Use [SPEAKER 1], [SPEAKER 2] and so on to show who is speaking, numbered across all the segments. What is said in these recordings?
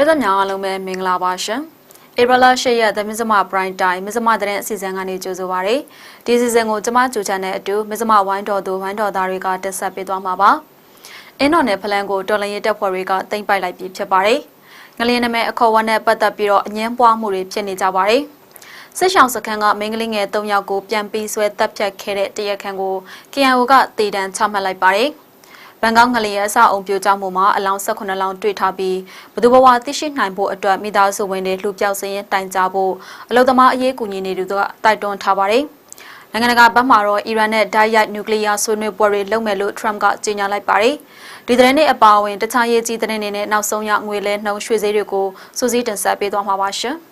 [SPEAKER 1] ပြည်သူများအားလုံးပဲမင်္ဂလာပါရှင်ဧပြီလ10ရက်သမစ္စမပရိုင်တိုင်းမစ္စမတဲ့အစီအစဉ်ကနေကြိုဆိုပါရစေဒီအစီအစဉ်ကိုကျမကြိုချန်တဲ့အတူမစ္စမဝိုင်းတော်သူဝိုင်းတော်သားတွေကတက်ဆက်ပေးသွားမှာပါအင်းတော်နယ်ဖလန်ကိုတော်လရင်တက်ဖွဲ့တွေကတင်ပိုက်လိုက်ပြီးဖြစ်ပါတယ်ငလျင်နမဲအခေါ်ဝမ်းနဲ့ပတ်သက်ပြီးတော့အငင်းပွားမှုတွေဖြစ်နေကြပါတယ်စစ်ဆောင်စခန်းကမင်းကလေးငယ်၃ယောက်ကိုပြန်ပြီးဆွဲတပ်ဖြတ်ခဲ့တဲ့တရက်ခန့်ကို KNO ကတည်တံချမှတ်လိုက်ပါတယ်။ ဘန်ကောက်ငလျင်အစအုံပြိုကျမှုမှာအလောင်း18လောင်းတွေ့ထားပြီးဘသူဘဝသိရှိနိုင်ဖို့အတွက်မိသားစုဝင်တွေလှူပြောက်စင်းရင်တိုင်ကြားဖို့အလုံသမားအရေးကူညီနေသူတို့ကတိုက်တွန်းထားပါတယ်။နိုင်ငံတကာဘက်မှတော့အီရန်နဲ့ဒိုင်ရိုက်နျူကလ িয়ার ဆွေးနွေးပွဲတွေလုပ်မယ်လို့ Trump ကကြေညာလိုက်ပါတယ်။ဒီသတင်းတွေအပါအဝင်တခြားရေးကြီးသတင်းတွေနဲ့နောက်ဆုံးရငွေလဲနှုံရွှေဈေးတွေကိုစူးစီးတင်ဆက်ပေးသွားမှာပါရှင်။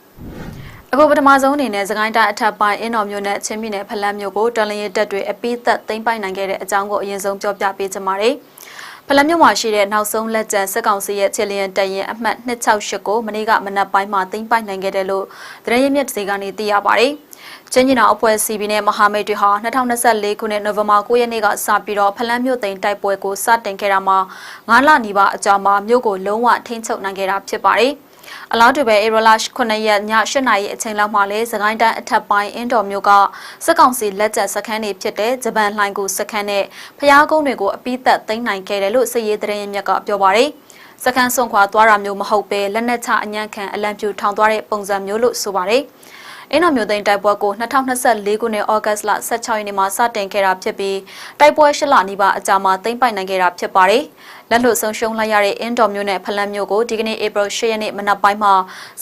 [SPEAKER 1] အခုပထမဆုံးအနေနဲ့စကိုင်းတိုင်းအထက်ပိုင်းအင်းတော်မြို့နယ်ချင်းပြည်နယ်ဖလန်းမြို့ကိုတော်လရင်တက်တွေအပိသက်သိမ်းပိုက်နိုင်ခဲ့တဲ့အကြောင်းကိုအရင်ဆုံးပြောပြပေးချင်ပါတယ်။ ဖလမြို့မှာရှိတဲ့နောက်ဆုံးလက်ကျန်စစ်ကောင်စီရဲ့ခြေလျင်တရင်အမှတ်268ကိုမနေ့ကမနက်ပိုင်းမှာသိမ်းပိုက်နိုင်ခဲ့တယ်လို့သတင်းရင်းမြစ်တွေကနေသိရပါတယ်။ချင်းကြီးနာအဖွဲ့စီဘီနဲ့မဟာမိတ်တွေဟာ2024ခုနှစ်နိုဝင်ဘာ9ရက်နေ့ကစပြီးတော့ဖလန်းမြို့သိမ်းတိုက်ပွဲကိုစတင်ခဲ့တာမှာ9လနီးပါးအကြာမှာမြို့ကိုလုံးဝထိန်းချုပ်နိုင်ခဲ့တာဖြစ်ပါတယ်။ အလားတူပဲဧပြီလ9ရက်ည8နာရီအချိန်လောက်မှာလဲစကိုင်းတိုင်းအထက်ပိုင်းအင်းတော်မြို့ကစစ်ကောင်စီလက်ကျန်စခန်းတွေဖြစ်တဲ့ဂျပန်လှိုင်ကိုစခန်းနဲ့ဖျားကုန်းတွေကိုအပိသက်သိမ်းနိုင်ခဲ့တယ်လို့စစ်ရေးသတင်းရင်းမြစ်ကပြောပါရယ်စခန်းဆုံးခွာသွားတာမျိုးမဟုတ်ပဲလက်နက်ချအညံ့ခံအလံပြူထောင်သွားတဲ့ပုံစံမျိုးလို့ဆိုပါတယ်။ အင်းတော်မျိုးသိန်းတိုက်ပွဲကို2024ခုနှစ်ဩဂတ်လ16ရက်နေ့မှာစတင်ခဲ့တာဖြစ်ပြီးတိုက်ပွဲ၈လနီးပါးအကြာမှာသိမ်းပိုက်နိုင်ခဲ့တာဖြစ်ပါတယ်။လက်လွတ်ဆုံးရှုံးလိုက်ရတဲ့အင်းတော်မျိုးနဲ့ဖလန်မျိုးကိုဒီကနေ့ဧပြီ10ရက်နေ့မနက်ပိုင်းမှာ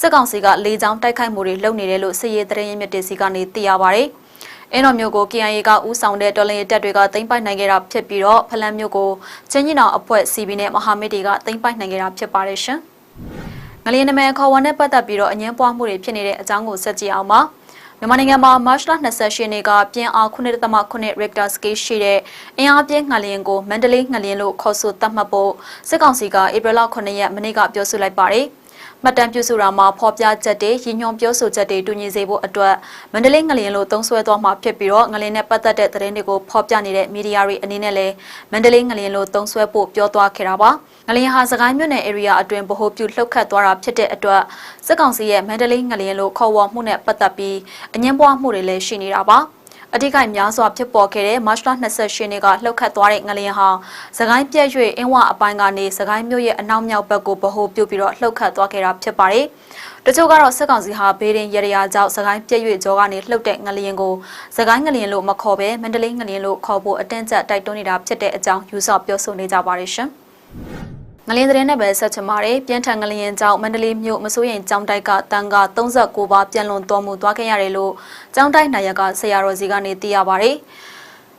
[SPEAKER 1] စစ်ကောင်စီကလေကြောင်းတိုက်ခိုက်မှုတွေလုပ်နေတယ်လို့စစ်ရေးသတင်းရင်းမြစ်တွေစီကနေသိရပါတယ်။အင်းတော်မျိုးကို KIA ကဦးဆောင်တဲ့တော်လှန်ရေးတပ်တွေကသိမ်းပိုက်နိုင်ခဲ့တာဖြစ်ပြီးတော့ဖလန်မျိုးကိုချင်းကြီးနောင်အဖွဲ့ CB နဲ့မဟာမိတ်တွေကသိမ်းပိုက်နိုင်ခဲ့တာဖြစ်ပါတယ်ရှင်။ ငလျင်နမဲခေါ်ဝန်နဲ့ပတ်သက်ပြီးတော့အငင်းပွားမှုတွေဖြစ်နေတဲ့အကြောင်းကိုဆက်ကြည့်အောင်ပါမြန်မာနိုင်ငံမှာမတ်လ28ရက်နေ့ကပြင်းအား9.9 Richter scale ရှိတဲ့အင်အားပြင်းငလျင်ကိုမန္တလေးငလျင်လို့ခေါ်ဆိုသတ်မှတ်ဖို့စစ်ကောင်စီကဧပြီလ9ရက်မနေ့ကပြောဆိုလိုက်ပါတယ်။ မှတ်တမ်းပြုစုတာမှာဖော်ပြချက်တွေရည်ညွှန်းပြောဆိုချက်တွေတူညီစေဖို့အတွက်မန္တလေးငလျင်လို့သုံးဆွဲသွားမှာဖြစ်ပြီးတော့ငလျင်နဲ့ပတ်သက်တဲ့သတင်းတွေကိုဖော်ပြနေတဲ့မီဒီယာတွေအနေနဲ့လည်းမန္တလေးငလျင်လို့သုံးဆွဲဖို့ပြောသွားခဲ့တာပါငလျင်ဟာစကိုင်းမြို့နယ် area အတွင်းဗဟိုပြုလှုပ်ခတ်သွားတာဖြစ်တဲ့အတွက်စစ်ကောင်စီရဲ့မန္တလေးငလျင်လို့ခေါ်ဝေါ်မှုနဲ့ပတ်သက်ပြီးအငင်းပွားမှုတွေလည်းရှိနေတာပါ။ အထိကိများစွာဖြစ်ပေါ်ခဲ့တဲ့မတ်လ28ရက်နေ့ကလှုပ်ခတ်သွားတဲ့ငလျင်ဟာစကိုင်းပြည့်၍အင်းဝအပိုင်းကနေစကိုင်းမြို့ရဲ့အနောက်မြောက်ဘက်ကိုဗဟိုပြုပြီးတော့လှုပ်ခတ်သွားခဲ့တာဖြစ်ပါတယ်။တချို့ကတော့စစ်ကောင်စီဟာဘေးရင်ရရကြောင့်စကိုင်းပြည့်၍ကြောကနေလှုပ်တဲ့ငလျင်ကိုစကိုင်းငလျင်လို့မခေါ်ဘဲမန္တလေးငလျင်လို့ခေါ်ဖို့အတင်းကျပ်တိုက်တွန်းနေတာဖြစ်တဲ့အကြောင်းယူဆပြောဆိုနေကြပါတယ်ရှင်။ ငလင်းသတင်းနဲ့ပဲဆက်ချင်ပါတယ်ပြန်ထန်ငလျင်ကြောင့်မန္တလေးမြို့မစိုးရင်ကျောင်းတိုက်ကတန်က39ပါပြန်လွန်တော်မူသွားခဲ့ရတယ်လို့ကျောင်းတိုက်နိုင်ရကဆရာတော်စီကနေသိရပါတယ်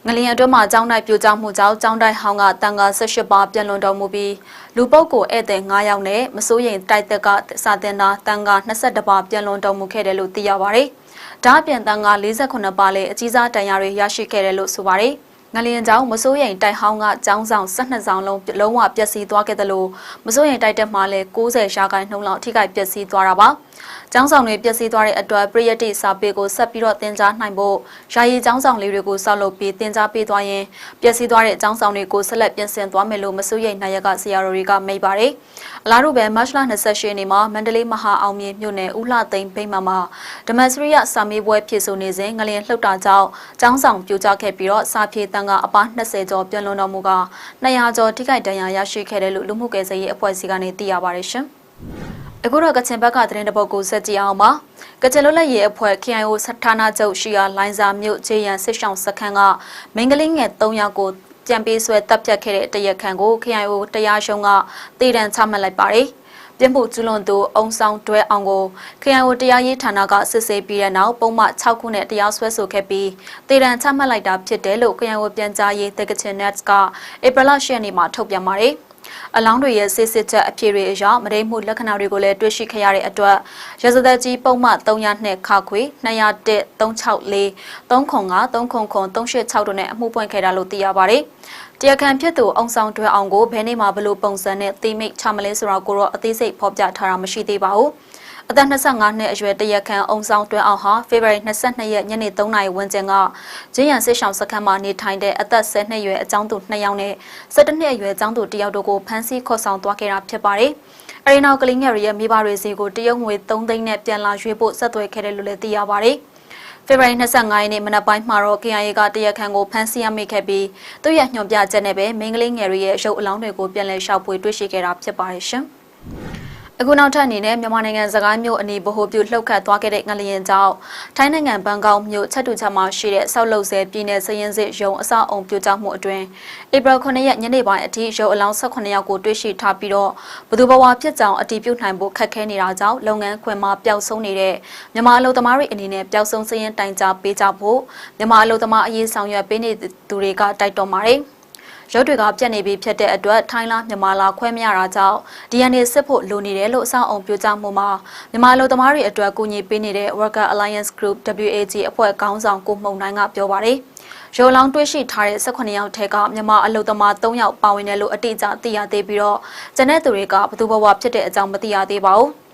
[SPEAKER 1] ငလျင်အတွင်းမှာကျောင်းတိုက်ပြိုကျမှုကြောင့်ကျောင်းတိုက်ဟောင်းကတန်က18ပါပြန်လွန်တော်မူပြီးလူပုတ်ကိုဧည့်သည်9ယောက်နဲ့မစိုးရင်တိုက်သက်ကစာတင်တာတန်က22ပါပြန်လွန်တော်မူခဲ့တယ်လို့သိရပါတယ်။ဒါ့အပြင်တန်က48ပါလည်းအကြီးစားတန်ရာတွေရရှိခဲ့တယ်လို့ဆိုပါတယ်။ ငလျင်ကြောင့်မစိုးရိမ်တိုက်ဟောင်းကကျောင်းဆောင်12ဆောင်လုံးလုံးဝပျက်စီးသွားခဲ့တယ်လို့မစိုးရိမ်တိုက်တက်မှလည်း90ရာခိုင်နှုန်းလောက်ထိခိုက်ပျက်စီးသွားတာပါ။ကျောင်းဆောင်တွေပျက်စီးသွားတဲ့အတွက်ပရိယတ်တိစာပေကိုဆက်ပြီးတော့တင် जा နိုင်ဖို့ယာယီကျောင်းဆောင်လေးတွေကိုစောက်လုပ်ပြီးတင် जा ပေးသွားရင်ပျက်စီးသွားတဲ့ကျောင်းဆောင်တွေကိုဆက်လက်ပြင်ဆင်သွားမယ်လို့မစိုးရိမ်နိုင်ရကဆရာတော်တွေကမိတ်ပါတယ်။အလားတူပဲမတ်လ28ရက်နေ့မှာမန္တလေးမဟာအောင်မြေမြို့နယ်ဦးလှသိန်းဗိမ္မာမှာဓမ္မစရိယစာမေးပွဲဖြစ်ဆိုနေစဉ်ငလျင်လှုပ်တာကြောင့်ကျောင်းဆောင်ပြိုကျခဲ့ပြီးတော့စာဖြေတန်းကအပား20ကျော်ပြန်လွန်တော်မူက200ကျော်ထိခိုက်ဒဏ်ရာရရှိခဲ့တယ်လို့လူမှုကယ်ဆယ်ရေးအဖွဲ့အစည်းကနေသိရပါတယ်ရှင်။အခုတော့ကချင်ဘက်ကသတင်းတပုတ်ကိုဆက်ကြည့်အောင်ပါကချင်လွတ်လပ်ရေးအဖွဲ့ KIO စဌာနချုပ်ရှိရာလိုင်းစာမြို့ခြေရန်စစ်ဆောင်စခန်းကမင်္ဂလိငယ်3ယောက်ကိုပြန်ပေးဆွဲတပ်ဖြတ်ခဲ့တဲ့တရက်ခန့်ကို KIO တရားရှုံးကတည်တံချမှတ်လိုက်ပါတယ် ပြင်းမှုကျူးလွန်သူအုံဆောင်တွဲအောင်ကို KIO တရားရေးဌာနကစစ်ဆေးပြီးတဲ့နောက်ပုံမှန်6ခုနဲ့တရားစွဲဆိုခဲ့ပြီးတည်တံချမှတ်လိုက်တာဖြစ်တယ်လို့ KIO ပြန်ကြားရေးတက္ကချင် Nets ကဧပြီလ10ရက်နေ့မှာထုတ်ပြန်ပါတယ်။အလောင်းတွေရဲ့စစ်စစ်ချက်အဖြစ်တွေအရမဒိမှုလက္ခဏာတွေကိုလည်းတွေ့ရှိခဲ့ရတဲ့အတွက်ရစသက်ကြီးပုံမှန်302ခခွေ201 364 305 309 386တို့နဲ့အမှုပွင့်ခဲ့တာလို့သိရပါတယ်။ တရားခံဖြစ်သူအောင်ဆောင်တွဲအောင်ကိုဘယ်နေ့မှဘလို့ပုံစံနဲ့တိမိတ်ချမလဲဆိုတာကိုတော့အသေးစိတ်ဖော်ပြထားတာမရှိသေးပါဘူး။အသက်25နှစ်အရွယ်တရက်ခန့်အုံဆောင်တွဲအောင်ဟာဖေဖော်ဝါရီ22ရက်ညနေ3နာရီဝန်းကျင်ကဂျင်းရန်စစ်ဆောင်စခန်းမှာနေထိုင်တဲ့အသက်10နှစ်အရွယ်အကြောင်းသူ2ယောက်နဲ့17နှစ်အရွယ်အကြောင်းသူ1ယောက်တို့ကိုဖမ်းဆီးခေါ်ဆောင်သွားခဲ့တာဖြစ်ပါတယ်။အအဲဒီနောက်ကလေးငယ်တွေရဲ့မိဘတွေစီကိုတရုတ်ငွေ3သိန်းနဲ့ပြန်လာရွေးဖို့ဆက်သွယ်ခဲ့တယ်လို့လည်းသိရပါတယ်။ ဖေဖော်ဝါရီ25ရက်နေ့မနက်ပိုင်းမှာတော့ KIA ကတရက်ခန့်ကိုဖမ်းဆီးရမိခဲ့ပြီးသူ့ရဲ့ညွှန်ပြချက်နဲ့ပဲမိန်းကလေးငယ်တွေရဲ့ရုပ်အလောင်းတွေကိုပြန်လည်ရှောက်ပွေတွေ့ရှိခဲ့တာဖြစ်ပါတယ်ရှင်။ အခုနောက်ထပ်အနေနဲ့မြန်မာနိုင်ငံစကိုင်းမြို့အနီးဗဟိုပြုလှုပ်ခတ်သွားခဲ့တဲ့ငလျင်ကြောင့်ထိုင်းနိုင်ငံဘန်ကောက်မြို့ချက်တူချက်မှာရှိတဲ့ဆောက်လုပ်ဆဲပြည်내စရင်စစ်ရုံအစအုံပြိုကျမှုအတွင်းဧပြီ9ရက်ညနေပိုင်းအထိရုံအလောင်း18ယောက်ကိုတွေ့ရှိထားပြီးတော့ဘသူဘဝဖြစ်ကြောင်အတည်ပြုနိုင်ဖို့ခက်ခဲနေတာကြောင့်လုပ်ငန်းခွင်မှာပျောက်ဆုံးနေတဲ့မြန်မာအလုပ်သမားတွေအနေနဲ့ပျောက်ဆုံးစရင်တိုင်ကြားပေးကြဖို့မြန်မာအလုပ်သမားအရေးဆောင်ရွက်ပေးနေသူတွေကတိုက်တွန်းပါတယ်။ ရုပ်တွေကပြတ်နေပြီဖြစ်တဲ့အတွက်ထိုင်းလားမြန်မာလားခွဲမရတာကြောင့် DNA စစ်ဖို့လိုနေတယ်လို့အဆောင်အောင်ပြောကြားမှုမှာမြန်မာလူသမားတွေအတွက်ကူညီပေးနေတဲ့ Worker Alliance Group WAG အဖွဲ့ခေါင်းဆောင်ကိုမှုန်နိုင်ကပြောပါတယ်။ရော်လောင်းတွေ့ရှိထားတဲ့18ယောက်ထဲကမြန်မာအလုသမား3ယောက်ပါဝင်တယ်လို့အတိအကျသိရသေးပြီးတော့ကျန်တဲ့သူတွေကဘသူဘဝဖြစ်တဲ့အကြောင်းမသိရသေးပါဘူး။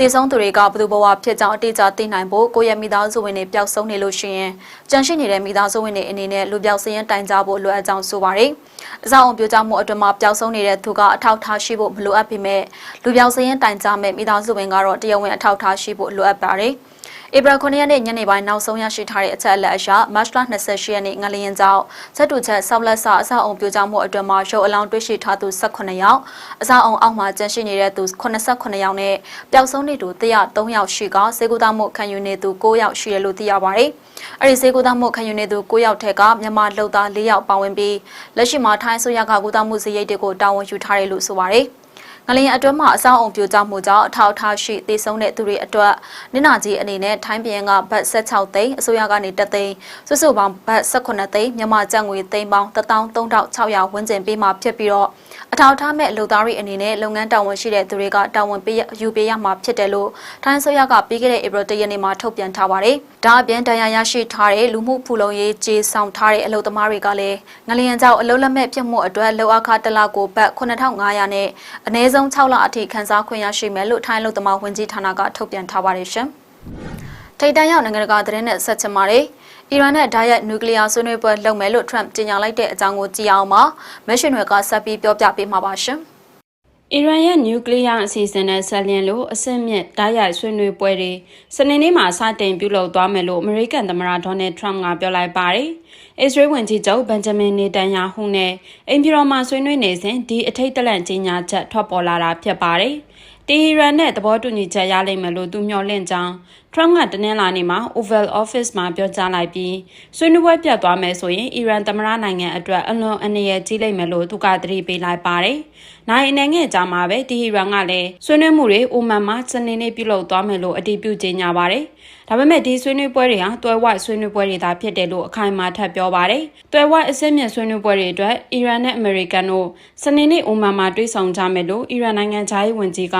[SPEAKER 1] တည်ဆုံးသူတွေကဘသူဘဝဖြစ်ကြောင်းအတိအကျသိနိုင်ဖို့ကိုယ့်ရဲ့မိသားစုဝင်တွေပျောက်ဆုံးနေလို့ရှိရင်ကြန့်ရှိနေတဲ့မိသားစုဝင်တွေအနေနဲ့လူပျောက်စရင်တိုင်ကြဖို့လိုအပ်ကြောင်းဆိုပါတယ်။အဆောင်အောင်ပြောကြမှုအတွင်းမှာပျောက်ဆုံးနေတဲ့သူကအထောက်ထားရှိဖို့မလိုအပ်ပေမဲ့လူပျောက်စရင်တိုင်ကြမဲ့မိသားစုဝင်ကတော့တရားဝင်အထောက်ထားရှိဖို့လိုအပ်ပါတယ်။ ဧပြီ9ရက်နေ့ညနေပိုင်းနောက်ဆုံးရရှိထားတဲ့အချက်အလက်အရမတ်လ28ရက်နေ့ငလျင်ကြောင့်ချက်တူချက်ဆောက်လက်ဆအဆောက်အုံပြိုကျမှုအတွင်းမှာရုပ်အလောင်းတွေ့ရှိထားသူ18ယောက်အဆောက်အုံအောက်မှာကျန်ရှိနေတဲ့သူ89ယောက်နဲ့ပျောက်ဆုံးနေသူ103ယောက်ရှိကစေကူသားမှုခံယူနေသူ9ယောက်ရှိတယ်လို့သိရပါတယ်။အဲဒီစေကူသားမှုခံယူနေသူ9ယောက်ထက်ကမြန်မာလှုပ်သား4ယောက်ပါဝင်ပြီးလက်ရှိမှာထိုင်းဆိုရကကူသားမှုစရိတ်တွေကိုတာဝန်ယူထားတယ်လို့ဆိုပါတယ်။ ငလျင်အတွင်းမှာအဆောင်အုံပြိုကျမှုကြောင့်အထောက်အထားရှိသေဆုံးတဲ့သူတွေအတွက်နင်နာကြီးအနေနဲ့ထိုင်းပြည်ကဘတ်16သိန်းအစိုးရကနေတသိန်းစုစုပေါင်းဘတ်18သိန်းမြန်မာကျပ်ငွေသိန်းပေါင်း13600ဝန်းကျင်ပေးမှဖြစ်ပြီးတော့အထောက်အထားမဲ့လူသားတွေအနေနဲ့လုပ်ငန်းတာဝန်ရှိတဲ့သူတွေကတာဝန်ပေးယူပေးရမှာဖြစ်တယ်လို့ထိုင်းဆိုရကပြီးခဲ့တဲ့ဧပြီ၁ရက်နေ့မှာထုတ်ပြန်ထားပါတယ်။ဒါအပြင်တရားရရှိထားတဲ့လူမှုဖူလုံရေးကြေးဆောင်ထားတဲ့အလုပ်သမားတွေကလည်းငလျင်ကြောင့်အလုပ်လက်မဲ့ဖြစ်မှုအတွက်လောက်အခတစ်လကိုဘတ်9500နဲ့အနည်းဆုံး6လအထိခန်းစားခွင့်ရရှိမယ်လို့ထိုင်းအလုပ်သမားဝန်ကြီးဌာနကထုတ်ပြန်ထားပါတယ်ရှင်။ထိတ်တန့်ရောက်နိုင်ငံတကာသတင်းနဲ့ဆက်ချင်ပါတယ်။ အီရန်နဲ့ဓာတ်ရိုက်နျူကလ িয়ার ဆွေးနွေးပွဲလုပ်မယ်လို့ Trump ကြေညာလိုက်တဲ့အကြောင်းကိုကြည့်အောင်ပါ။မက်ရှင်တွေကဆက်ပြီးပြောပြပေးမှာပါရှင်။
[SPEAKER 2] အီရန်ရဲ့နျူကလ িয়ার အစီအစဉ်နဲ့ဆက်လျင်လို့အဆင့်မြင့်ဓာတ်ရိုက်ဆွေးနွေးပွဲတွေစနေနေ့မှာစတင်ပြုလုပ်သွားမယ်လို့အမေရိကန်သမ္မတဒေါ်နယ်ထရမ့်ကပြောလိုက်ပါတယ်။အစ္စရေးဝန်ကြီးချုပ်ဘန်ဂျမင်နေတန်ယာဟုနဲ့အိမ်ဖြူတော်မှာဆွေးနွေးနေစဉ်ဒီအထိတ်တလန့်ကြေညာချက်ထွက်ပေါ်လာတာဖြစ်ပါတယ်။တီဟီရန်နဲ့သဘောတူညီချက်ရလိမ့်မယ်လို့သူမျှော်လင့်ကြောင်း Trump ကတနင်္လာနေ့မှာ Oval Office မှာပြောကြားလိုက်ပြီးဆွေးနွေးပွဲပြတ်သွားမယ်ဆိုရင်အီရန်သမ္မတနိုင်ငံအတွက်အလွန်အန္တရာယ်ကြီးလိမ့်မယ်လို့သူကသတိပေးလိုက်ပါတယ်။နိုင်အနေငယ်ကြမှာပဲတီဟီရန်ကလည်းဆွေးနွေးမှုတွေအိုမန်မှာစနေနေ့ပြုလုပ်သွားမယ်လို့အတည်ပြုကြေညာပါတယ်။ဒါပေမဲ့ဒီဆွေးနွေးပွဲတွေဟာတွဲဝဆွေးနွေးပွဲတွေသာဖြစ်တယ်လို့အခိုင်အမာထပ်ပြောပါတယ်။တွဲဝအစစ်မြစ်ဆွေးနွေးပွဲတွေအတွက်အီရန်နဲ့အမေရိကန်တို့စနေနေ့အိုမန်မှာတွေ့ဆုံကြမယ်လို့အီရန်နိုင်ငံခြားရေးဝန်ကြီးက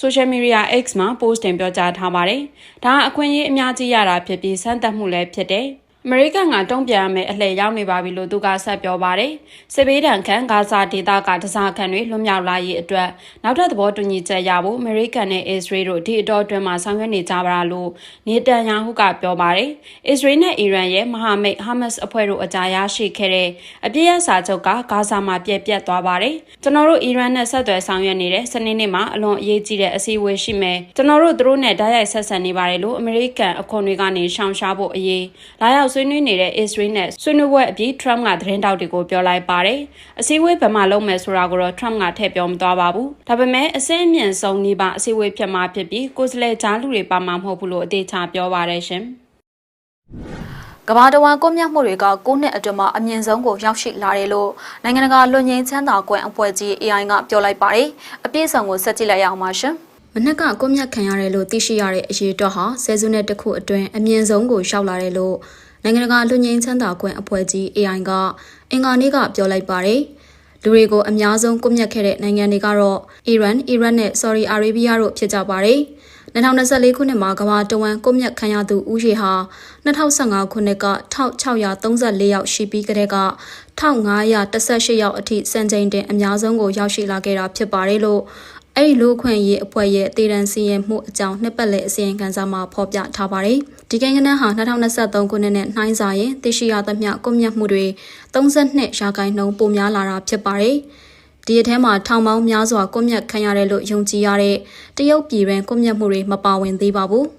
[SPEAKER 2] Social Media X မှာ post တင်ပြောကြားထားပါတယ်။ဒါအခွင့်အရေးအများကြီးရတာဖြစ်ပြီးစမ်းသပ်မှုလည်းဖြစ်တယ်။ အမေရိကန်ကတုံ့ပြန်ရမယ်အလှည့်ရောက်နေပါပြီလို့သူကဆက်ပြောပါတယ်။စစ်ဘေးဒဏ်ခံဂါဇာဒေသကတစားခံတွေလွတ်မြောက်လာရေးအတွက်နောက်ထပ်သဘောတူညီချက်ရဖို့အမေရိကန်နဲ့အစ္စရေးတို့ဒီအတော်အတွင်းမှာဆောင်ရွက်နေကြပါလို့နေတန်ယာဟုကပြောပါတယ်။အစ္စရေးနဲ့အီရန်ရဲ့မဟာမိတ်ဟာမတ်စ်အဖွဲ့တို့အကြရရှိခဲ့တဲ့အပြည့်အစာချုပ်ကဂါဇာမှာပြည့်ပြတ်သွားပါတယ်။ကျွန်တော်တို့အီရန်နဲ့ဆက်သွယ်ဆောင်ရွက်နေတဲ့စနေနေ့မှာအလွန်အရေးကြီးတဲ့အစည်းအဝေးရှိမယ်။ကျွန်တော်တို့သူတို့နဲ့ဓာတ်ရိုက်ဆက်ဆံနေပါတယ်လို့အမေရိကန်အခွန်တွေကနေရှောင်ရှားဖို့အရေးလာရောက်ဆွေးနွေးနေတဲ့ Israel နဲ့ဆွေးနွေးပွဲအပြီး Trump ကသတင်းတောက်တွေကိုပြောလိုက်ပါတယ်။အစည်းအဝေးဘယ်မှာလုပ်မယ်ဆိုတာကိုတော့ Trump ကထည့်ပြောမသွားပါဘူး။ဒါပေမဲ့အစင်းအမြင့်ဆုံးနေပါအစည်းအဝေးဖြစ်မှာဖြစ်ပြီးကိုယ်စလဲကြားလူတွေပါမှာမဟုတ်ဘူးလို့အသေးချာပြောပါတယ်ရှင်။
[SPEAKER 1] ကဘာတဝန်ကွန်မြတ်မှုတွေကကိုနှစ်အတွင်းမှာအမြင့်ဆုံးကိုရောက်ရှိလာတယ်လို့နိုင်ငံတကာလွတ်ငင်းချမ်းသာကွယ်အဖွဲ့ကြီး AI ကပြောလိုက်ပါတယ်။အပြည့်အစုံကိုဆက်ကြည့်လိုက်ရအောင်ပါရှင်။မနက်ကကွန်မြတ်ခံရတယ်လို့သိရှိရတဲ့အရေးတော့ဟာဆယ်စုနှစ်တခုအတွင်းအမြင့်ဆုံးကိုရောက်လာတယ်လို့ နိုင်ငံတကာလူငင်းချမ်းသာခွင့်အဖွဲ့ကြီး AI ကအင်္ဂါနေ့ကပြောလိုက်ပါတယ်။လူတွေကိုအများဆုံးကွပ်မျက်ခဲ့တဲ့နိုင်ငံတွေကတော့အီရန်၊အီရတ်နဲ့ဆော်ဒီအာရေဗျတို့ဖြစ်ကြပါတယ်။2024ခုနှစ်မှာကမ္ဘာတဝန်းကွပ်မျက်ခံရသူဦးရေဟာ2015ခုနှစ်က1634ယောက်ရှိပြီးကတည်းက1518ယောက်အထိစံချိန်တင်အများဆုံးကိုရောက်ရှိလာခဲ့တာဖြစ်ပါတယ်လို့ အဲ့ဒီလူခွင့်ရေးအဖွဲ့ရဲ့တည်တံစီရင်မှုအကြောင်းနှစ်ပတ်လည်အစီရင်ခံစာမှာဖော်ပြထားပါတယ်။ဒီကိန်းဂဏန်းဟာ2023ခုနှစ်နဲ့နှိုင်းစာရင်သိရှိရသမျှကွန်မြတ်မှုတွေ32ရာခိုင်နှုန်းပိုများလာတာဖြစ်ပါတယ်။ဒီအထဲမှာထောင်ပေါင်းများစွာကွပ်မျက်ခံရတယ်လို့ယုံကြည်ရတဲ့တရုတ်ပြည်တွင်ကွပ်မျက်မှုတွေမပါဝင်သေးပါဘူး။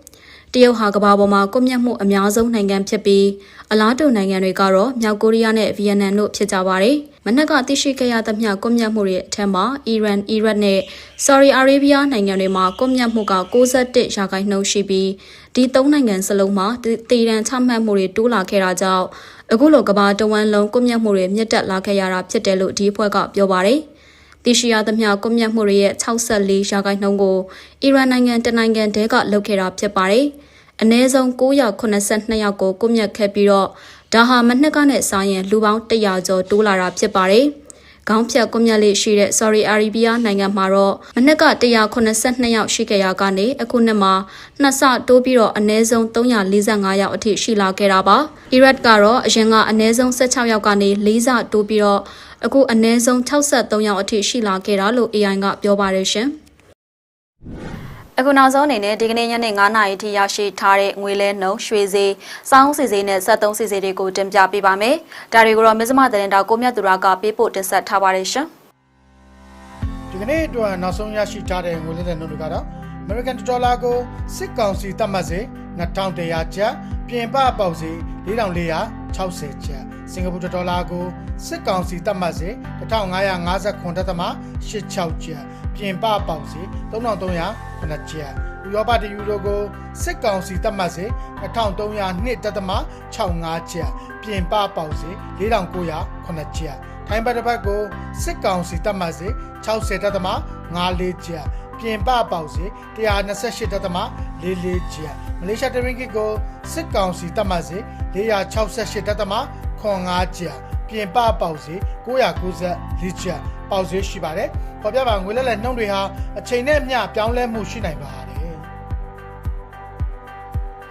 [SPEAKER 1] တရုတ်ဟာကမ္ဘာပေါ်မှာကွပ်မျက်မှုအများဆုံးနိုင်ငံဖြစ်ပြီးအလားတူနိုင်ငံတွေကတော့မြောက်ကိုရီးယားနဲ့ဗီယက်နမ်တို့ဖြစ်ကြပါတယ်။မနက်ကသိရှိခဲ့ရသမျှကွပ်မျက်မှုတွေအထက်မှာအီရန်၊အီရတ်နဲ့ဆော်ဒီအာရေးဗျနိုင်ငံတွေမှာကွပ်မျက်မှုက61ရာခိုင်နှုန်းရှိပြီးဒီသုံးနိုင်ငံစလုံးမှာတည်တံချမှတ်မှုတွေတိုးလာခဲ့တာကြောင့်အခုလိုကမ္ဘာတဝန်းလုံးကွပ်မျက်မှုတွေမြင့်တက်လာခဲ့ရတာဖြစ်တယ်လို့ဒီအဖွဲ့ကပြောပါတယ်။ သိရှိရသမျှကွပ်မျက်မှုတွေရဲ့64ရာခိုင်နှုန်းကိုအီရန်နိုင်ငံတနိုင်ငံတည်းကလုပ်ခဲ့တာဖြစ်ပါတယ်။အနည်းဆုံး982ယောက်ကိုကွပ်မျက်ခဲ့ပြီးတော့ဒါဟာမနှစ်ကနဲ့စာရင်လူပေါင်း100ကျော်တိုးလာတာဖြစ်ပါတယ်။ ခေါင်းဖြတ်ကွန်မြက်လေးရှိတဲ့ Saudi Arabia နိုင်ငံမှာတော့မနှစ်က182ယောက်ရှိခဲ့ရာကနေအခုနှစ်မှာနှစ်ဆတိုးပြီးတော့အနည်းဆုံး345ယောက်အထိရှိလာခဲ့တာပါ။ Iraq ကတော့အရင်ကအနည်းဆုံး16ယောက်ကနေ4ဆတိုးပြီးတော့အခုအနည်းဆုံး63ယောက်အထိရှိလာခဲ့တာလို့ AI ကပြောပါတယ်ရှင်။ အခုနောက်ဆုံးအနေနဲ့ဒီကနေ့ညနေ9:00နာရီထိရရှိထားတဲ့ငွေလဲနှုန်းရွှေဈေးစောင်းစီဈေးနဲ့73စီဈေးတွေကိုတင်ပြပေးပါမယ်။ဒါတွေကိုတော့မစ္စမသတင်းတောက်ကိုမြတ်သူရကပေးပို့တင်ဆက်ထားပါတယ်ရှင်
[SPEAKER 3] ဒီကနေ့အတွက်နောက်ဆုံးရရှိထားတဲ့ငွေလဲတဲ့နှုန်းတွေကတော့ American Dollar ကိုစစ်ကောင်စီသတ်မှတ်စေ2100ကျပ်ပြင်ပပေါက်စေ4460ကျပ်စင်ကာပူဒေါ်လာကိုစစ်ကောင်စီသတ်မှတ်စေ1559.86ကျပ် ပြင်ပပေါက်စေ3309ကျပ်ဥရောပတယူရိုကိုစစ်ကောင်စီသတ်မှတ်စေ2302.65ကျပ်ပြင်ပပေါက်စေ4909ကျပ်ထိုင်းဘတ်တစ်ပတ်ကိုစစ်ကောင်စီသတ်မှတ်စေ60.54ကျပ်ပြင်ပပေါက်စေ128.44ကျပ်မလေးရှားတရင်ကစ်ကိုစစ်ကောင်စီသတ်မှတ်စေ468.85ကျပ်ပြင်ပပေါက်စေ994ကျပ်ပေါက်စေရှိပါတယ်။ ပေါ်ပြပါငွေလက်လက်နှုံးတွေဟာအချိန်နဲ့မျှပြောင်းလဲမှုရှိနိုင်ပါတယ်။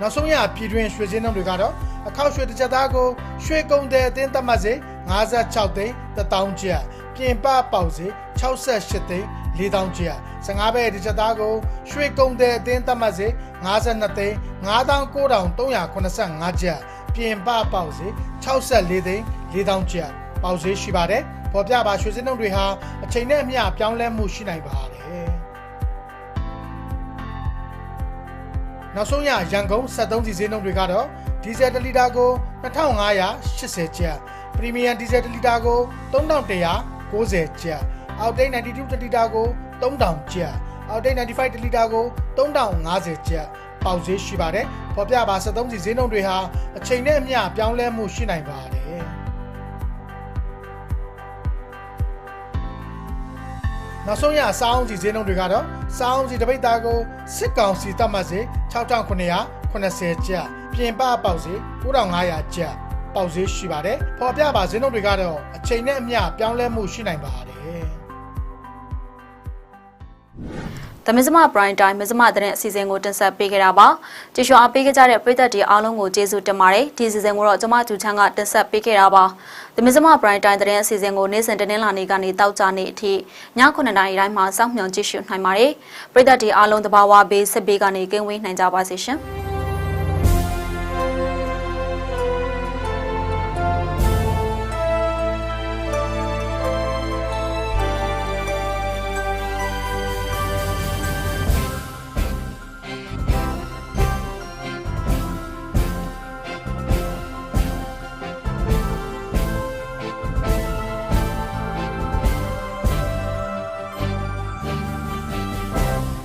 [SPEAKER 3] နောက်ဆုံးရပြည်တွင်းရွှေစင်းနှုံးတွေကတော့အခောက်ရွှေတစ်ချက်သားကိုရွှေကုံတဲ့အသင်းသတ်မှတ်စေ56သိန်း1000ကျပ်ပြင်ပပေါက်စေ68သိန်း4000ကျပ်15ဘဲတစ်ချက်သားကိုရွှေကုံတဲ့အသင်းသတ်မှတ်စေ52သိန်း99,385ကျပ်ပြင်ပပေါက်စေ64သိန်း4000ကျပ်ပေါက်စေရှိပါတယ် ပေါ်ပြပါရွှေစင်းနှုံတွေဟာအချိန်နဲ့အမျှပြောင်းလဲမှုရှိနိုင်ပါတယ်နောက်ဆုံးရရန်ကုန်73စီစင်းနှုံတွေကတော့ဒီဇယ်1လီတာကို2580ကျပ်ပရီမီယံဒီဇယ်1လီတာကို3190ကျပ်အောက်တိတ်92တလီတာကို3000ကျပ်အောက်တိတ်95တလီတာကို3050ကျပ်ပေါက်ဈေးရှိပါတယ်ပေါ်ပြပါ73စီဈေးနှုန်းတွေဟာအချိန်နဲ့အမျှပြောင်းလဲမှုရှိနိုင်ပါတယ် နောက်ဆုံးရစားအောင်စီဈေးနှုန်းတွေကတော့စားအောင်စီတပိတ်သားကိုစစ်ကောင်စီတတ်မှတ်စေ6980ကျပ်ပြင်ပပေါက်စေ9500ကျပ်ပေါက်ဈေးရှိပါတယ်ပေါ်ပြပါဈေးနှုန်းတွေကတော့အချိန်နဲ့အမျှပြောင်းလဲမှုရှိနိုင်ပါတယ်။
[SPEAKER 1] သမစ္စမပရိုင်တိုင်းမစ္စမသတင်းအစီအစဉ်ကိုတင်ဆက်ပေးခဲ့တာပါ။ကြည့်ရှုအားပေးခဲ့ကြတဲ့ပရိသတ်တွေအားလုံးကိုကျေးဇူးတင်ပါတယ်။ဒီအစီအစဉ်ကိုတော့ကျွန်မကျူချန်းကတင်ဆက်ပေးခဲ့တာပါ။သမစ္စမပရိုင်တိုင်းသတင်းအစီအစဉ်ကိုနေ့စဉ်တင်းနှင်းလာနေကနေတောက်ကြနေအထိည9:00နာရီတိုင်းမှာစောင့်မျှော်ကြည့်ရှုနိုင်ပါတယ်။ပရိသတ်တွေအားလုံးတဘာဝဘေးစစ်ဘေးကနေကင်းဝေးနိုင်ကြပါစေရှင်။